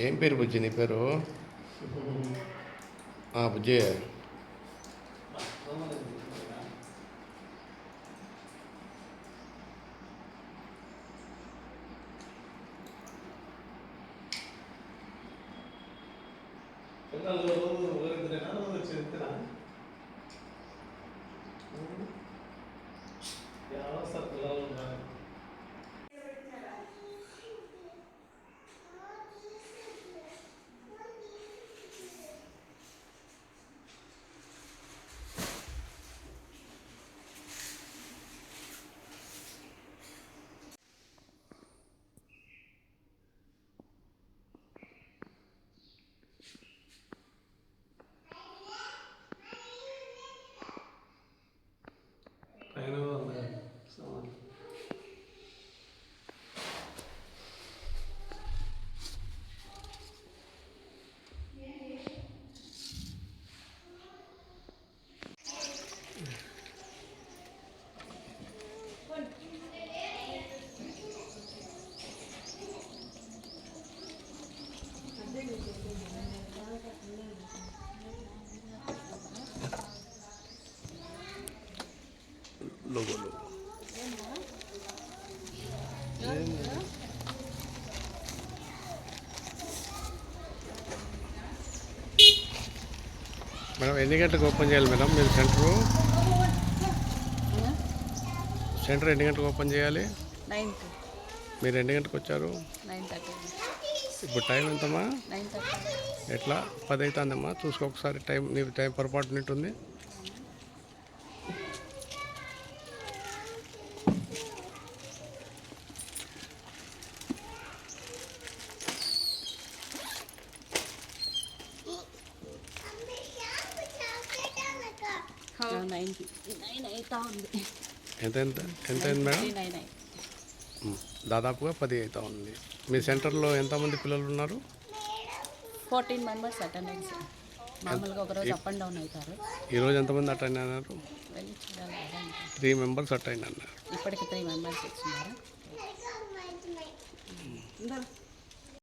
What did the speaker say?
ఏం పేరు బుజ్జి నీ పేరు ఆ, బుజ్జి పిల్లలు ఊరిద్దరేనా రోజు చెప్తున్నా logo logo. Madam ఎన్ని గంటలకు ఓపెన్ చేయాలి మేడం? మీరు సెంటరు? సెంటర్ ఎన్ని గంటలకు ఓపెన్ చేయాలి? మీరు ఎన్ని గంటలకు వచ్చారు? ఇప్పుడు టైం ఎంతమ్మా? ఎట్లా? పది అవుతుందమ్మా. చూసుకో ఒకసారి టైం నీ టైం పొరపాటు ఉన్నట్టుంది. నైన్కి నైన్ అవుతా ఉంది ఎంత ఎంత ఎంత అయింది మేడం దాదాపుగా పది అవుతా ఉంది మీ సెంటర్లో ఎంతమంది పిల్లలు ఉన్నారు ఫోర్టీన్ మెంబర్స్ అటెండెన్స్ మామూలుగా ఒకరోజు అప్ అండ్ డౌన్ అవుతారు ఈరోజు ఎంతమంది అటెండ్ అయినారు. త్రీ మెంబర్స్ అటెండ్ అన్నారు ఇప్పటికి త్రీ మెంబర్స్ ఇచ్చినారు